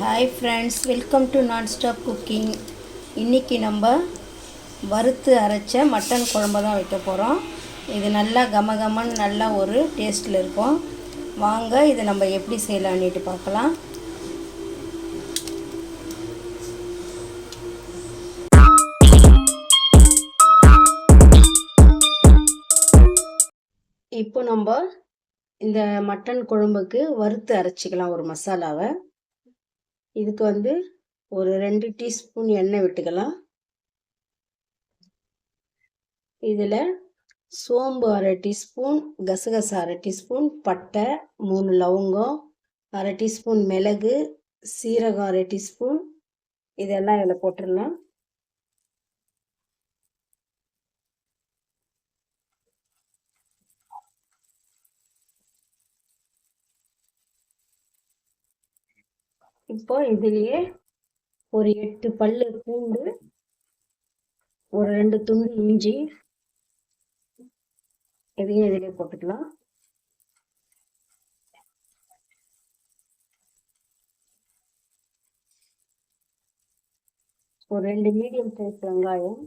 Hi friends welcome to non stop cooking இன்றைக்கி நம்ம வறுத்து அரைச்ச மட்டன் குழம்பு தான் வைக்க போகிறோம் இது நல்லா கம நல்லா ஒரு டேஸ்ட்டில் இருக்கும். வாங்க இதை நம்ம எப்படி செய்யலான்னுட்டு பார்க்கலாம். இப்போ நம்ம இந்த மட்டன் குழம்புக்கு வறுத்து அரைச்சிக்கலாம் ஒரு மசாலாவை. இதுக்கு வந்து ஒரு ரெண்டு டீஸ்பூன் எண்ணெய் விட்டுக்கலாம். இதில் சோம்பு அரை டீஸ்பூன் கசகசா அரை டீஸ்பூன் பட்டை மூணு லவங்கம் அரை டீஸ்பூன் மிளகு சீரகம் அரை டீஸ்பூன். இதெல்லாம் இதில் போட்டுடலாம். இப்போ இதுலயே ஒரு எட்டு பல்லு பூண்டு ஒரு ரெண்டு துண்டு இஞ்சி இதையும் இதிலே போட்டுக்கலாம். ஒரு ரெண்டு மீடியம் சைஸ் வெங்காயம்.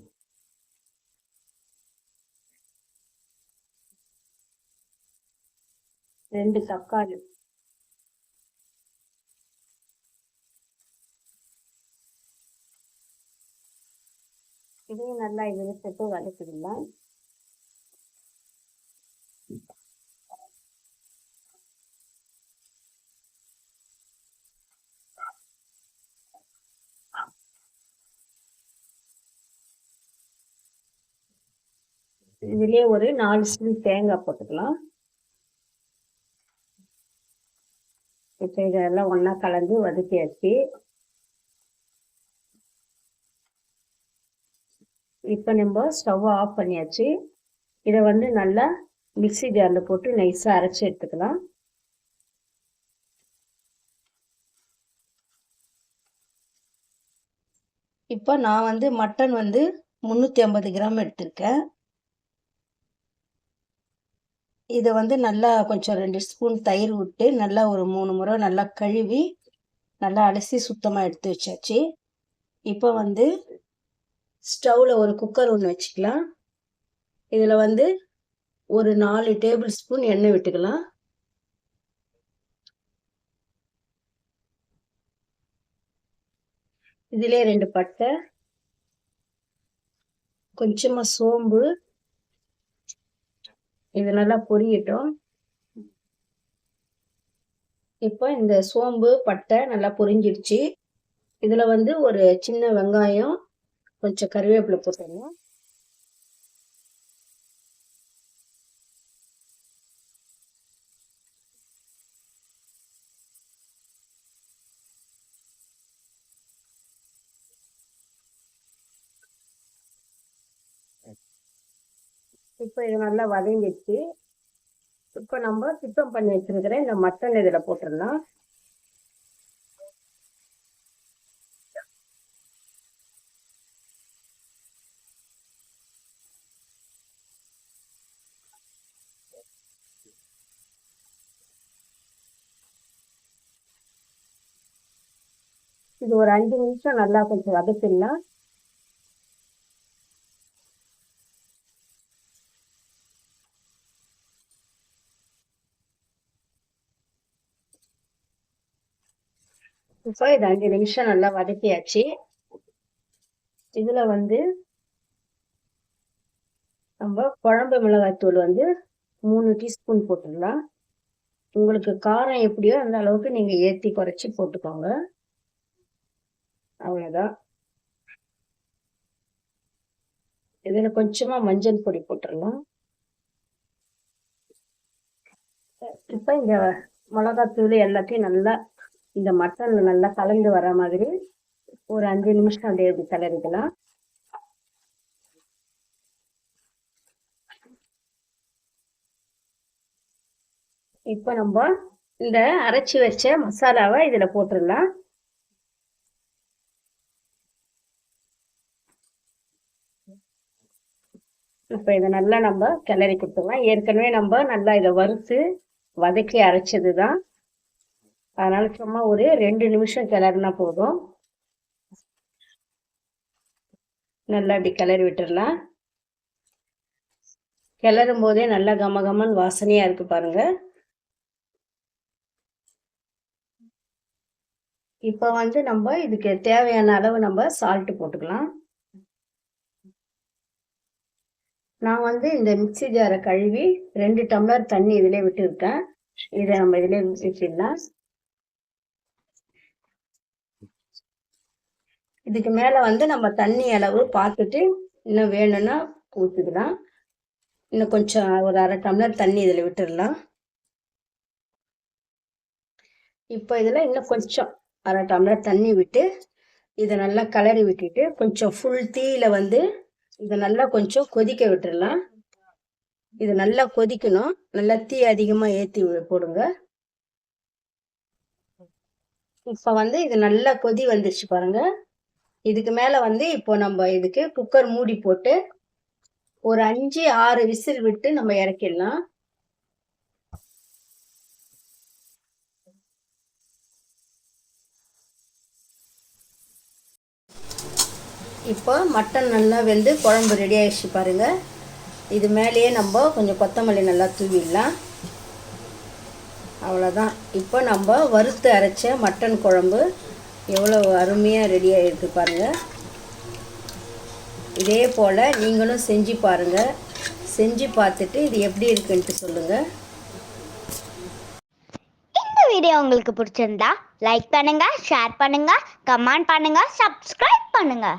ரெண்டு தக்காளி. இதையும் நல்லா இதில் வதக்கிடலாம். இதுலயே ஒரு நாலு ஸ்பூன் தேங்காய் போட்டுக்கலாம். இப்போ இதெல்லாம் ஒன்றா கலந்து வதக்கியாச்சு. இப்போ நம்ம ஸ்டவ் ஆஃப் பண்ணியாச்சு. இதை வந்து நல்லா மிக்சி ஜாரில் போட்டு நைஸாக அரைச்சி எடுத்துக்கலாம். இப்போ நான் வந்து மட்டன் வந்து முந்நூற்றி ஐம்பது கிராம் எடுத்திருக்கேன். இதை வந்து நல்லா கொஞ்சம் ரெண்டு ஸ்பூன் தயிர் விட்டு நல்லா ஒரு மூணு முறை நல்லா கழுவி நல்லா அலசி சுத்தமாக எடுத்து வச்சாச்சு. இப்போ வந்து ஸ்டவ்வில் ஒரு குக்கர் ஒன்று வச்சுக்கலாம். இதில் வந்து ஒரு நாலு டேபிள் ஸ்பூன் எண்ணெய் விட்டுக்கலாம். இதிலே ரெண்டு பட்டை. கொஞ்சமாக சோம்பு. இது நல்லா பொரியட்டும். இப்போ இந்த சோம்பு பட்டை நல்லா பொரிஞ்சிடுச்சு. இதில் வந்து ஒரு சின்ன வெங்காயம் கொஞ்சம் கருவேப்பிலை போட்டுடணும் இப்போ இது நல்லா வதங்கிடுச்சு. இப்போ நம்ம சுத்தம் பண்ணி வச்சிருக்கிற இந்த மட்டன் இதில் போட்டுடலாம். இது ஒரு அஞ்சு நிமிஷம் நல்லா கொஞ்சம் வதக்கிடலாம் இப்போ இது அஞ்சு நிமிஷம் நல்லா வதக்கியாச்சு. இதுல வந்து நம்ம குழம்பு மிளகாய்த்தூள் வந்து மூணு டீஸ்பூன் போட்டுடலாம். உங்களுக்கு காரம் எப்படியோ அந்த அளவுக்கு நீங்கள் ஏற்றி குறைச்சி போட்டுக்கோங்க. அவ்வளோதான் இதில் கொஞ்சமாக மஞ்சள் பொடி போட்டுடலாம் இப்போ இந்த மிளகாத்தூள் எல்லாத்தையும் நல்லா இந்த மட்டனில் நல்லா கலந்து வர மாதிரி ஒரு அஞ்சு நிமிஷம் அப்படியே இப்படி கிளறிக்கலாம். இப்போ நம்ம இந்த அரைச்சி வச்ச மசாலாவை இதில் போட்டுடலாம். இப்போ இதை நல்லா நம்ம கிளறி கொடுத்துக்கலாம் ஏற்கனவே நம்ம நல்லா இதை வறுத்து வதக்கி அரைச்சது தான் அதனால சும்மா ஒரு ரெண்டு நிமிஷம் கிளறினா போதும். நல்லா இப்படி கிளறி விட்டுறலாம் கிளறும் போதே நல்லா கம கமன்னு வாசனையாக இருக்கு பாருங்க. இப்போ வந்து நம்ம இதுக்கு தேவையான அளவு நம்ம சால்ட் போட்டுக்கலாம். நான் வந்து இந்த மிக்ஸி ஜாரை கழுவி ரெண்டு டம்ளர் தண்ணி இதிலே விட்டுருக்கேன். இதை நம்ம இதிலே விட்டுடலாம். இதுக்கு மேலே வந்து நம்ம தண்ணி அளவு பார்த்துட்டு இன்னும் வேணும்னா ஊற்றிக்கலாம் இன்னும் கொஞ்சம் ஒரு அரை டம்ளர் தண்ணி இதில் விட்டுடலாம். இப்போ இதில் இன்னும் கொஞ்சம் அரை டம்ளர் தண்ணி விட்டு இதை நல்லா கலரி விட்டுட்டு கொஞ்சம் ஃபுல் தீயில வந்து இதை நல்லா கொஞ்சம் கொதிக்க விட்டுடலாம் இது நல்லா கொதிக்கணும். நல்லா தீ அதிகமாக ஏற்றி போடுங்க. இப்போ வந்து இது நல்லா கொதி வந்துருச்சு பாருங்க. இதுக்கு மேலே வந்து இப்போ நம்ம இதுக்கு குக்கர் மூடி போட்டு ஒரு அஞ்சு ஆறு விசில் விட்டு நம்ம இறக்கிடலாம். இப்போ மட்டன் நல்லா வெந்து குழம்பு ரெடி ஆகிடுச்சு பாருங்கள் இது மேலேயே நம்ம கொஞ்சம் கொத்தமல்லி நல்லா தூவிடலாம். அவ்வளோதான் இப்போ நம்ம வறுத்து அரைச்ச மட்டன் குழம்பு எவ்வளோ அருமையாக ரெடி ஆகிருக்கு பாருங்கள் இதே போல் நீங்களும் செஞ்சு பாருங்கள் செஞ்சு பார்த்துட்டு இது எப்படி இருக்குன்ட்டு சொல்லுங்கள் இந்த வீடியோ உங்களுக்கு பிடிச்சிருந்தா லைக் பண்ணுங்க ஷேர் பண்ணுங்க கமெண்ட் பண்ணுங்க சப்ஸ்கிரைப் பண்ணுங்க.